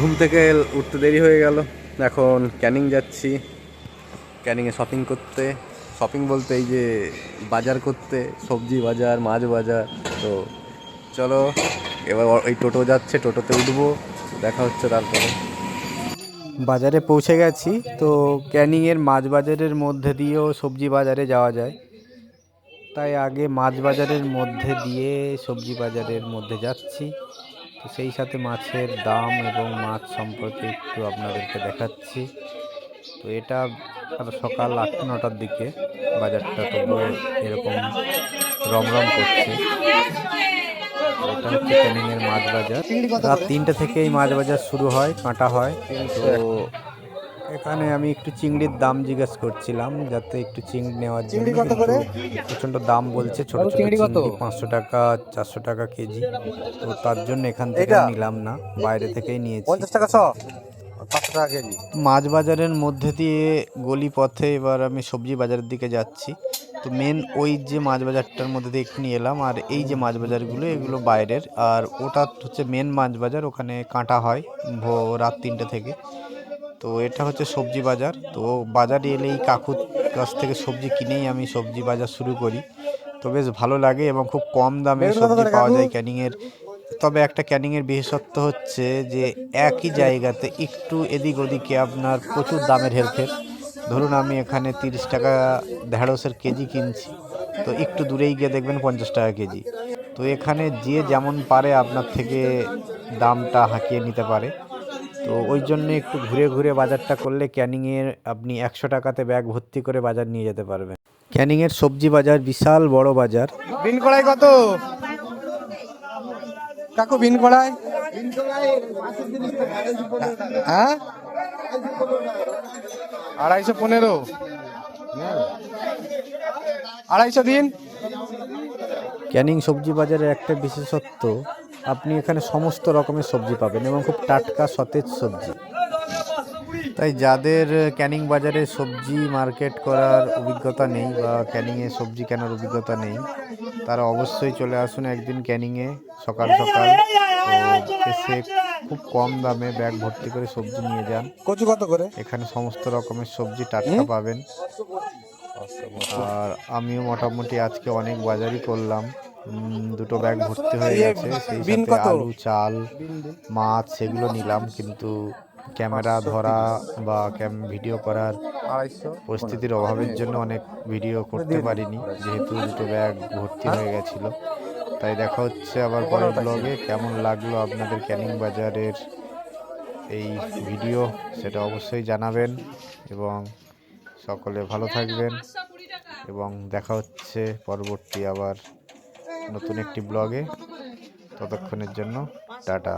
ঘুম থেকে উঠতে দেরি হয়ে গেল। এখন ক্যানিং যাচ্ছি। ক্যানিংয়ে শপিং করতে। শপিং বলতে এই যে বাজার করতে, সবজি বাজার, মাছ বাজার। তো চলো, এবার এই টোটো যাচ্ছে, টোটোতে উঠবো, দেখা হচ্ছে তারপরে। বাজারে পৌঁছে গেছি, তো ক্যানিংয়ের মাছ বাজারের মধ্যে দিয়েও সবজি বাজারে যাওয়া যায়। তাই আগে মাছ বাজারের মধ্যে দিয়ে সবজি বাজারের মধ্যে যাচ্ছি। তো সেই সাথে মাছের দাম এবং মাছ সম্পর্কে একটু আপনাদেরকে দেখাচ্ছি। তো এটা সকাল আটটা নটার দিকে বাজারটা তবুও এরকম রমরম করছে। এটা হচ্ছে ক্যানিংয়ের মাছ বাজার। রাত তিনটে থেকেই মাছ বাজার শুরু হয় কাঁটা হয়। তো এখানে আমি একটু চিংড়ির দাম জিজ্ঞেস করছিলাম যাতে একটু চিংড়ি নেওয়ার জন্য কিন্তু প্রচণ্ড দাম বলছে ছোট ছোট চিংড়ি পাঁচশো টাকা চারশো টাকা কেজি। তো তার জন্য এখান থেকে নিলাম না বাইরে থেকেই নিয়েছি। পঞ্চাশ টাকা শ? পাঁচশো টাকা কেজি। মাছ বাজারের মধ্যে দিয়ে গলি পথে এবার আমি সবজি বাজারের দিকে যাচ্ছি। তো মেন ওই যে মাছ বাজারটার মধ্যে দিয়ে এক্ষুনি এলাম আর এই যে মাছ বাজারগুলো এগুলো বাইরের। আর ওটা হচ্ছে মেন মাছ বাজার ওখানে কাঁটা হয় ভো রাত তিনটে থেকে। তো এটা হচ্ছে সবজি বাজার। তো বাজারে এলেই কাকুর কাছ থেকে সবজি কিনেই আমি সবজি বাজার শুরু করি। তো বেশ ভালো লাগে এবং খুব কম দামে সবজি পাওয়া যায় ক্যানিংয়ের। তবে একটা ক্যানিংয়ের বিশেষত্ব হচ্ছে যে একই জায়গাতে একটু এদিক ওদিকে আপনার প্রচুর দামের হেরফের। ধরুন আমি এখানে তিরিশ টাকা ঢেঁড়সের কেজি কিনছি তো একটু দূরেই গিয়ে দেখবেন পঞ্চাশ টাকা কেজি। তো এখানে যে যেমন পারে আপনার থেকে দামটা হাঁকিয়ে নিতে পারে। তো ওই জন্য একটু ঘুরে ঘুরে বাজারটা করলে ক্যানিংয়ের আপনি একশো টাকাতে ব্যাগ ভর্তি করে বাজার নিয়ে যেতে পারবেন। ক্যানিংয়ের সবজি বাজার বিশাল বড় বাজার। বিন কড়াই কত? কাকু বিন কড়াই হ্যাঁ? আড়াইশো পনেরো। আড়াইশো দিন? ক্যানিং সবজি বাজারের একটা বিশেষত্ব আপনি এখানে সমস্ত রকমের সবজি পাবেন এবং খুব টাটকা সতেজ সবজি। তাই যাদের ক্যানিং বাজারে সবজি মার্কেট করার অভিজ্ঞতা নেই বা ক্যানিংয়ে সবজি কেনার অভিজ্ঞতা নেই তারা অবশ্যই চলে আসুন একদিন ক্যানিংয়ে সকাল সকাল এসে খুব কম দামে ব্যাগ ভর্তি করে সবজি নিয়ে যান। কচু কত করে? এখানে সমস্ত রকমের সবজি টাটকা পাবেন। আর আমিও মোটামুটি আজকে অনেক বাজারই করলাম। দুটো ব্যাগ ভর্তি হয়ে গেছে। সেই সাথে আলু চাল মাছ সেগুলো নিলাম কিন্তু ক্যামেরা ধরা বা ক্যাম ভিডিও করার পরিস্থিতির অভাবের জন্য অনেক ভিডিও করতে পারিনি যেহেতু দুটো ব্যাগ ভর্তি হয়ে? গেছিল। তাই দেখা হচ্ছে আবার পরের ব্লগে কেমন লাগল আপনাদের ক্যানিং বাজারের এই ভিডিও সেটা অবশ্যই জানাবেন এবং সকলে ভালো থাকবেন এবং দেখা হচ্ছে পরবর্তী আবার নতুন একটি ব্লগে। ততক্ষণের জন্য টাটা।